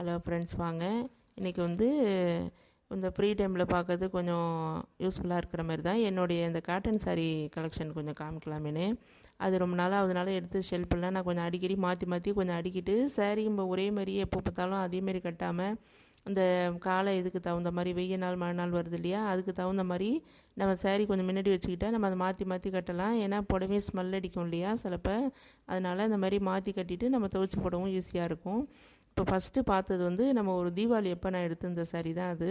Hello friends வாங்க. இன்றைக்கி வந்து இந்த ஃப்ரீ டைமில் பார்க்கறது கொஞ்சம் யூஸ்ஃபுல்லாக இருக்கிற மாதிரி தான். என்னுடைய இந்த காட்டன் சாரீ கலெக்ஷன் கொஞ்சம் காமிக்கலாமேனு அது ரொம்ப நாளாக அதனால எடுத்து ஷெல்ஃபெல்லாம் நான் கொஞ்சம் அடிக்கடி மாற்றி மாற்றி கொஞ்சம் அடிக்கிட்டு சாரீ ஒரே மாதிரியே எப்போ பார்த்தாலும் அதேமாரி கட்டாமல் இந்த காலை இதுக்கு தகுந்த மாதிரி வெய்ய நாள் மழை நாள் வருது இல்லையா? அதுக்கு தகுந்த மாதிரி நம்ம சேரீ கொஞ்சம் முன்னாடி வச்சுக்கிட்டா நம்ம அதை மாற்றி மாற்றி கட்டலாம். ஏன்னா புடவே ஸ்மெல் அடிக்கும் இல்லையா சிலப்போ. அதனால் இந்த மாதிரி மாற்றி கட்டிட்டு நம்ம துவைச்சி போடவும் ஈஸியாக இருக்கும். இப்போ ஃபஸ்ட்டு பார்த்தது வந்து நம்ம ஒரு தீபாவளி எப்போ நான் எடுத்திருந்த சாரீ தான் அது.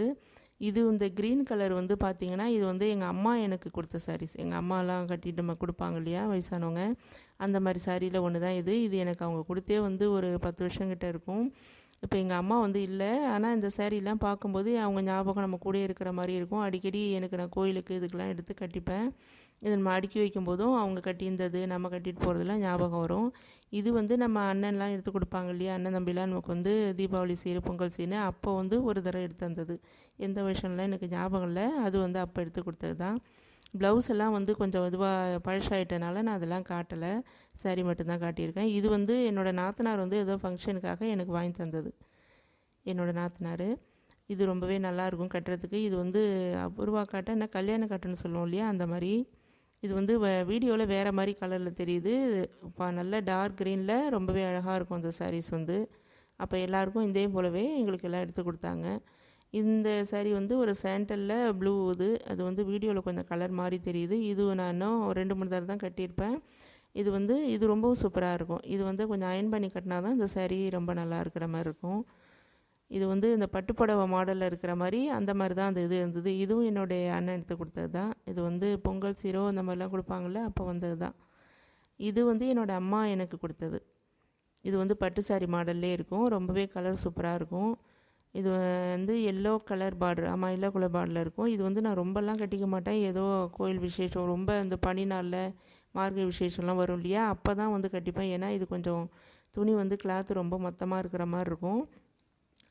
இது இந்த க்ரீன் கலர் வந்து பார்த்திங்கன்னா இது வந்து எங்கள் அம்மா எனக்கு கொடுத்த சாரீஸ் எங்கள் அம்மாலாம் கட்டிட்டு நம்ம கொடுப்பாங்க இல்லையா வயசானவங்க. அந்த மாதிரி சாரியில் ஒன்று தான் இது. இது எனக்கு அவங்க கொடுத்தே வந்து ஒரு பத்து வருஷங்கிட்ட இருக்கும். இப்போ எங்கள் அம்மா வந்து இல்லை. ஆனால் இந்த சேரீலாம் பார்க்கும்போது அவங்க ஞாபகம் நம்ம கூட இருக்கிற மாதிரி இருக்கும். அடிக்கடி எனக்கு நான் கோயிலுக்கு இதுக்கெல்லாம் எடுத்து கட்டிப்பேன். இது நம்ம அடுக்கி வைக்கும்போதும் அவங்க கட்டியிருந்தது நம்ம கட்டிட்டு போகிறதுலாம் ஞாபகம் வரும். இது வந்து நம்ம அண்ணன்லாம் எடுத்து கொடுப்பாங்க இல்லையா? அண்ணன் தம்பிலாம் நமக்கு வந்து தீபாவளி சீர் பொங்கல் சீனு அப்போ வந்து ஒரு தடவை எடுத்து தந்தது. எந்த வருஷம்லாம் எனக்கு ஞாபகம் இல்லை. அது வந்து அப்போ எடுத்து கொடுத்தது தான் ப்ளவுஸ் எல்லாம் வந்து கொஞ்சம் இதுவாக பழசாயிட்டனால நான் அதெல்லாம் காட்டலை. சாரி மட்டும்தான் காட்டியிருக்கேன். இது வந்து என்னோடய நாத்தனார் வந்து ஏதோ ஃபங்க்ஷனுக்காக எனக்கு வாங்கி தந்தது. என்னோடய நாத்தனார். இது ரொம்பவே நல்லாயிருக்கும் கட்டுறதுக்கு. இது வந்து அபூர்வா காட்டன் என்ன கல்யாண காட்டுன்னு சொல்லுவோம் இல்லையா அந்த மாதிரி. இது வந்து வீடியோவில் வேறு மாதிரி கலரில் தெரியுது. நல்ல டார்க் க்ரீனில் ரொம்பவே அழகாக இருக்கும் அந்த சாரீஸ் வந்து. அப்போ எல்லாருக்கும் இதே போலவே எங்களுக்கு எல்லாம் எடுத்து கொடுத்தாங்க. இந்த சாரீ வந்து ஒரு சேண்டலில் ப்ளூ இது அது வந்து வீடியோவில் கொஞ்சம் கலர் மாதிரி தெரியுது. இது நான் இன்னும் ரெண்டு மூணு தடவை தான் கட்டியிருப்பேன். இது வந்து இது ரொம்பவும் சூப்பராக இருக்கும். இது வந்து கொஞ்சம் அயன் பண்ணி கட்டினா தான் இந்த சாரீ ரொம்ப நல்லா இருக்கிற மாதிரி இருக்கும். இது வந்து இந்த பட்டுப்புடவை மாடலில் இருக்கிற மாதிரி அந்த மாதிரி தான் அந்த இது இருந்தது. இதுவும் என்னுடைய அண்ணன் எடுத்து கொடுத்தது தான். இது வந்து பொங்கல் சீரோ அந்த மாதிரிலாம் கொடுப்பாங்கள்ல அப்போ வந்தது தான். இது வந்து என்னோடய அம்மா எனக்கு கொடுத்தது. இது வந்து பட்டு சாரி மாடல்லே இருக்கும். ரொம்பவே கலர் சூப்பராக இருக்கும். இது வந்து எல்லோ கலர் பார்டர் ஆமாம் எல்லோ கலர் பார்டரில் இருக்கும். இது வந்து நான் ரொம்பலாம் கட்டிக்க மாட்டேன். ஏதோ கோயில் விசேஷம் ரொம்ப இந்த பனி நாளில் மார்கழி விசேஷம்லாம் வரும் இல்லையா? அப்போ தான் வந்து கட்டிப்பேன். ஏன்னா இது கொஞ்சம் துணி வந்து கிளாத்து ரொம்ப மொத்தமாக இருக்கிற மாதிரி இருக்கும்.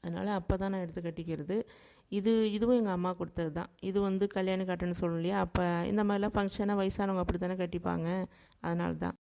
அதனால் அப்போ தான் நான் எடுத்து கட்டிக்கிறது. இது இதுவும் எங்கள் அம்மா கொடுத்தது தான். இது வந்து கல்யாணம் கட்டணும்னு சொல்லணும் இல்லையா? அப்போ இந்த மாதிரிலாம் ஃபங்க்ஷனாக வயசானவங்க அப்படி தானே கட்டிப்பாங்க. அதனால தான்.